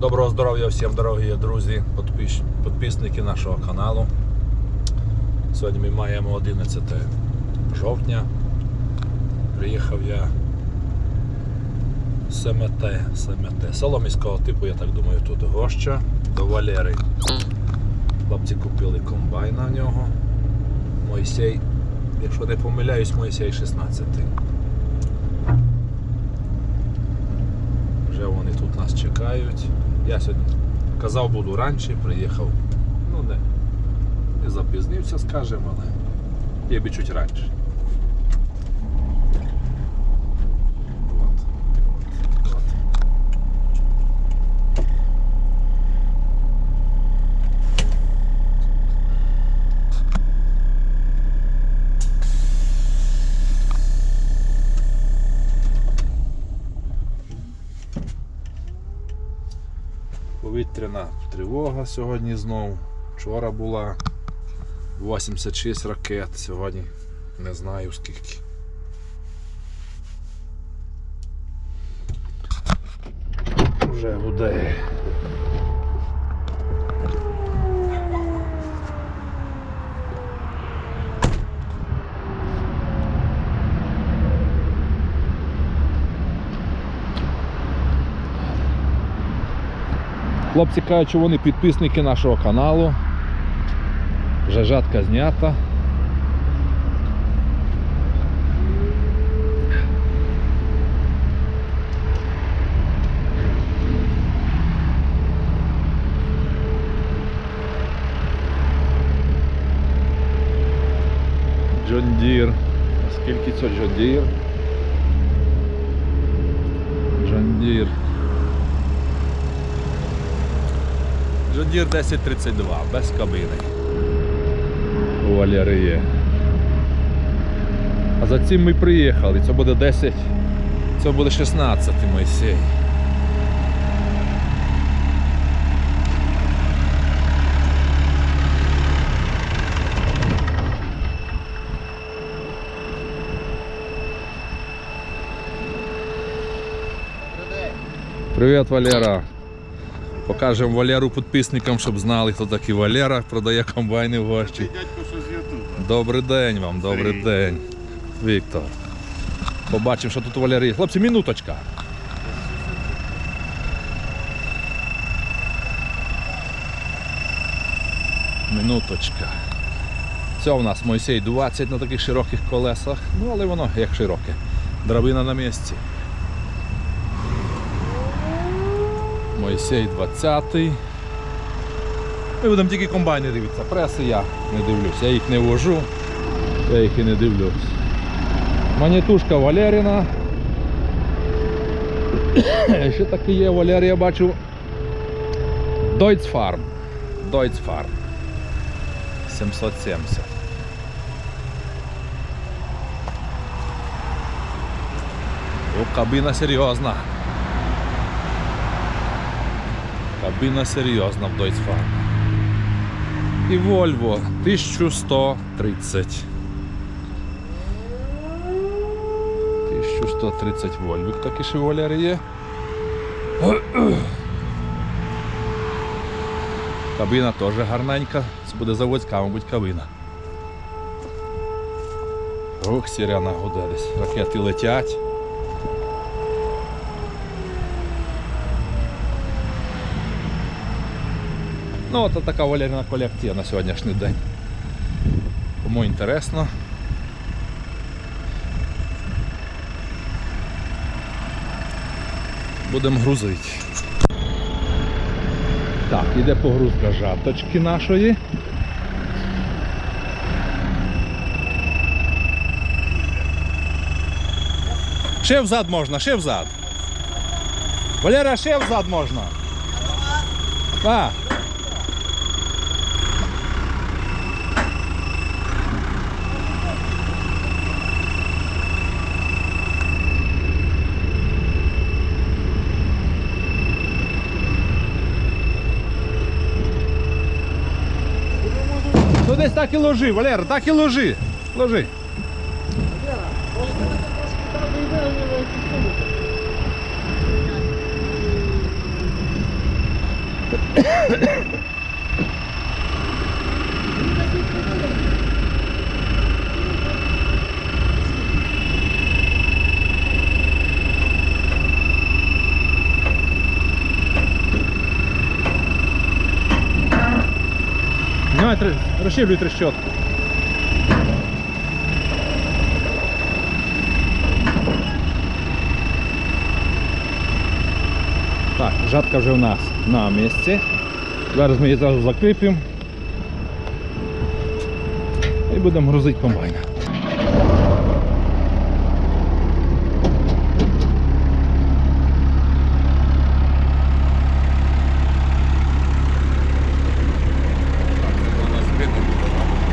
Доброго здоров'я всім, дорогі друзі, підпис- підписники нашого каналу. Сьогодні ми маємо 11 жовтня. Приїхав я з Семете, Семете. Село міського типу, я так думаю, тут гоща до Валери. Хлопці купили комбайн на нього. Мойсей, якщо не помиляюсь, Мойсей 16. Вже вони тут нас чекають. Я сьогодні казав, буду раніше, приїхав. Ну не, не запізнився, скажемо, але я би чуть раніше. От. От. Повітряна тривога сьогодні знову. Вчора була 86 ракет, сьогодні не знаю скільки. Вже гуде. Хлопці кажуть, що вони підписники нашого каналу. Вже жатка знята. Джон Дір. Скільки це Джон Дір? Джон. Джон Дір 1032, без кабини. Є. А за цим ми приїхали. Це буде 10. Це буде 16 Мойсей. Привіт, Валера. Покажемо Валеру підписникам, щоб знали, хто такий Валера, продає комбайни в Ютуба. Добрий день вам, добрий день. Віктор. Побачимо, що тут у Валерії. Хлопці, минуточка. Минуточка. Це у нас Мойсей 20 на таких широких колесах. Ну, але воно як широке. Драбина на місці. Мойсей 20. Ми будемо тільки комбайни дивитися. Преси я не дивлюсь. Я їх не вожу, я їх і не дивлюсь. Манітушка Валеріна. Ще таки є Валерія, бачу. Deutz Farm. 770. О, кабіна серйозна. Кабіна серйозна в Deutz Farm. І Volvo 1130. 1130 Вольвик такий ще Валер є. Кабіна теж гарненька. Це буде заводська, мабуть, кабіна. Ох, сіряна гуде десь. Ракети летять. Ну, от така Валеріна колекція на сьогоднішній день. Кому інтересно. Будемо грузити. Так, іде погрузка жаточки нашої. Ще взад можна, ще взад. Валера, ще взад можна. А. десь так і ложи, Валера, так і ложи. Ложи. Знімай, три- трещотку. Так, жатка вже у нас на місці. Зараз ми її зразу закріпимо. І будемо грузити комбайн.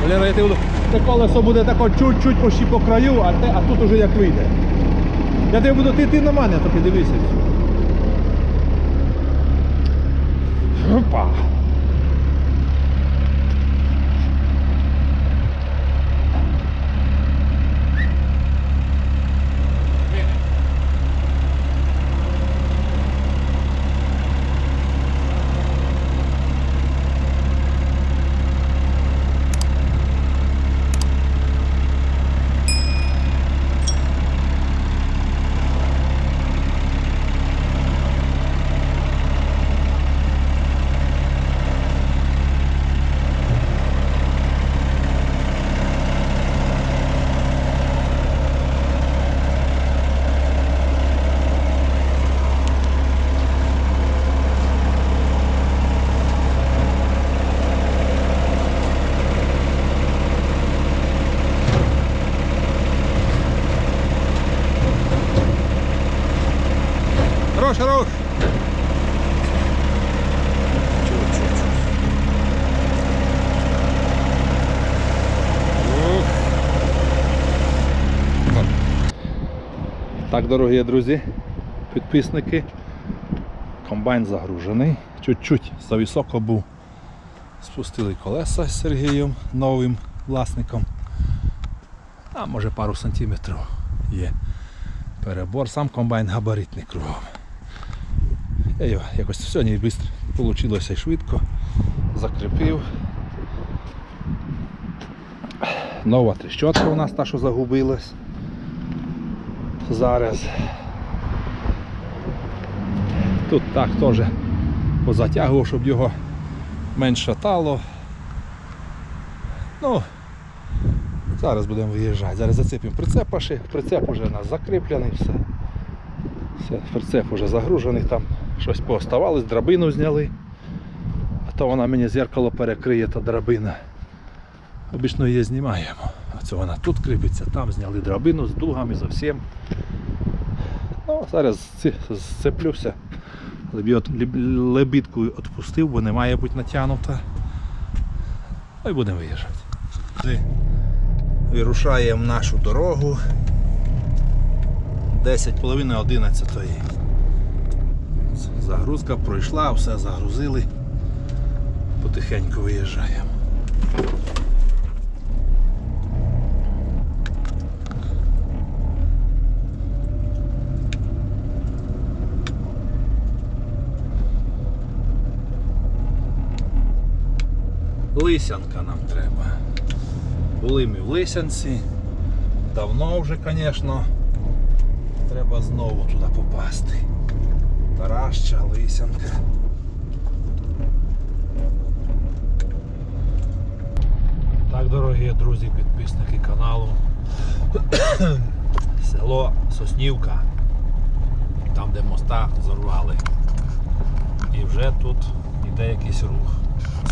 Валера, я ти. Це колесо буде тако чуть-чуть почти по краю, а, те, а тут уже як вийде. Я тебе буду ти, ти на мене, то дивися. Опа. Так, дорогі друзі, підписники. Комбайн загружений. Чуть-чуть зависоко був. Спустили колеса з Сергієм, новим власником. А може пару сантиметрів є перебор, сам комбайн габаритний кругом. Я його якось сьогодні швидко вийшло і швидко. Закріпив. Нова трещотка у нас та, що загубилась. Зараз. Тут так теж позатягував, щоб його менше шатало. Ну, Зараз будемо виїжджати. Зараз зацепимо прицеп ще. Прицеп вже у нас закріплений, все. все. Прицеп вже загружений, там щось пооставалось, драбину зняли. А то вона мені зеркало перекриє, та драбина. Обічно її знімаємо. Це вона тут кріпиться, там зняли драбину з дугами зовсім. Ну, зараз зцеплюся. Лебідку відпустив, бо не має бути натягнута. Ну і будемо виїжджати. Вирушаємо нашу дорогу 10 половини 11 Загрузка пройшла, все загрузили. Потихеньку виїжджаємо. Лисянка нам треба. Були ми в Лисянці. Давно вже, звісно. Треба знову туди попасти. Тараща, Лисянка. Так, дорогі друзі, підписники каналу. Село Соснівка. Там, де моста зорвали. І вже тут йде якийсь рух.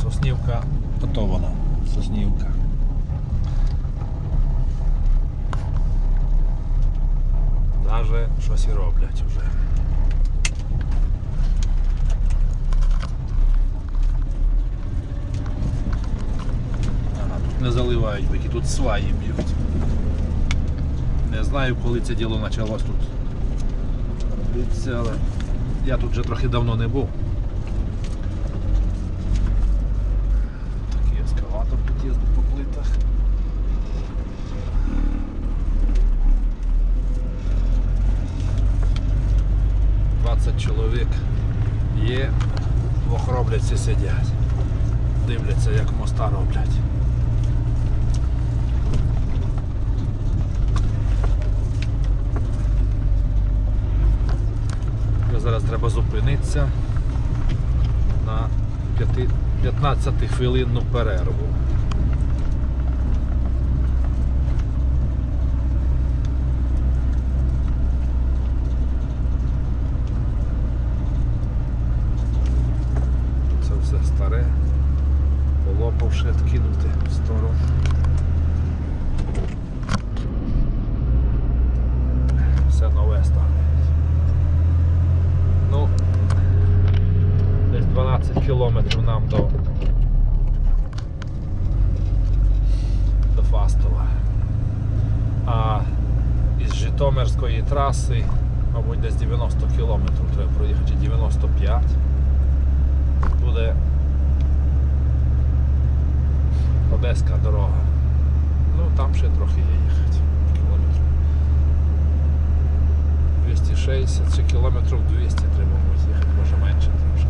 Соснівка, то то вона, Соснівка. Даже щось і роблять вже. Ага, тут не заливають бики, тут сваї б'ють. Не знаю, коли це діло почалось тут робитися, але я тут вже трохи давно не був. Такий ескаватор тут їздить по плитах. Двадцять чоловік є Двох роблять всі сидять. Дивляться, як моста роблять. Зараз треба зупинитися на 15 хвилинну перерву. Це все старе, полопавши, відкинути в сторону. Все нове стане. Ну, десь 12 кілометрів нам до, до Фастова. А із Житомирської траси, мабуть, десь 90 кілометрів треба проїхати, 95 буде Одеська дорога. Ну там ще трохи є їхати. Кілометрів. 260 чи кілометрів 200 треба буде їхати, може менше трошки.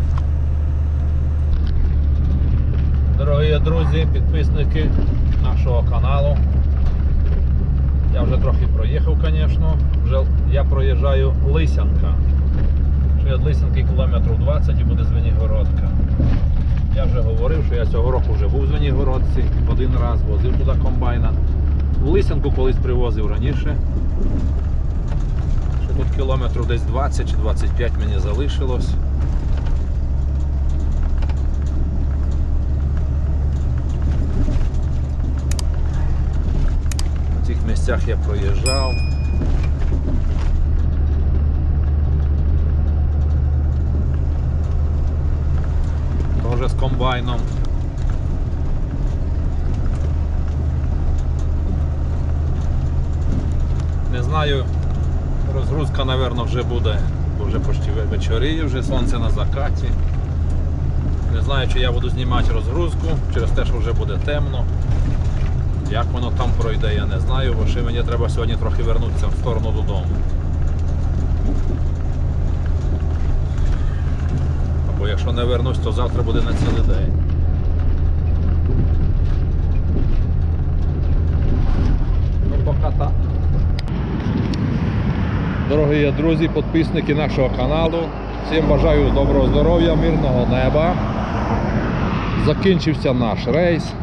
Дорогі друзі, підписники нашого каналу. Я вже трохи проїхав, звісно. Вже я проїжджаю Лисянка. Ще від Лисянки кілометрів 20 і буде Звенігородка. Я вже говорив, що я цього року вже був в Звенігородці, один раз возив туди комбайна. В Лисянку колись привозив раніше. Ще тут кілометрів десь 20 чи 25 мені залишилось. На цих місцях я проїжджав. Тоже з комбайном. Не знаю, розгрузка, напевно, вже буде, бо вже почти вечоріє, вже сонце на закаті. Не знаю, чи я буду знімати розгрузку через те, що вже буде темно. Як воно там пройде, я не знаю, бо мені треба сьогодні трохи вернутися в сторону додому. Якщо не вернусь, то завтра буде на цілий день. Ну, поки так. Дорогі друзі, підписники нашого каналу. Всім бажаю доброго здоров'я, мирного неба. Закінчився наш рейс.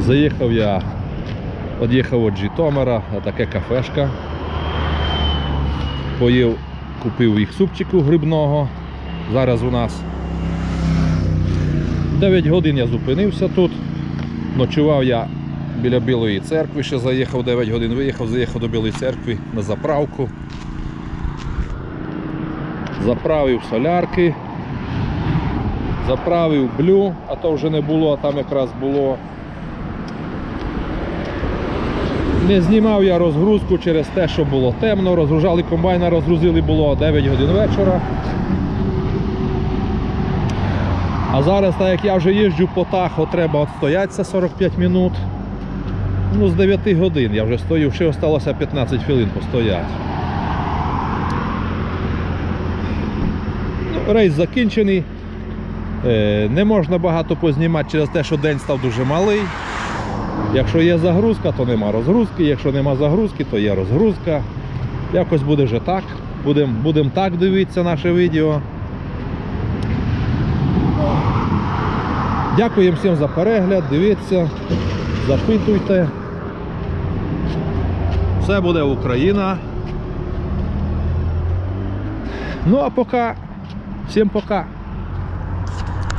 Заїхав я, під'їхав від Житомира, таке кафешка. Поїв, купив їх супчику грибного. Зараз у нас 9 годин я зупинився тут. Ночував я біля Білої церкви, ще заїхав 9 годин, виїхав, заїхав до Білої церкви на заправку. Заправив солярки, заправив блю, а то вже не було, а там якраз було. Не знімав я розгрузку через те, що було темно. Розгружали комбайна, розгрузили було 9 годин вечора. А зараз, так як я вже їжджу по Тахо, треба відстоятися 45 минут. Ну, з 9 годин я вже стою, ще залишилося 15 хвилин постояти. Ну, рейс закінчений. Е, Не можна багато познімати через те, що день став дуже малий. Якщо є загрузка, то нема розгрузки. Якщо нема загрузки, то є розгрузка. Якось буде вже так. Будемо будем так дивитися наше відео. Дякуємо всім за перегляд, дивіться, запитуйте. Все буде Україна. Ну а поки, всім пока.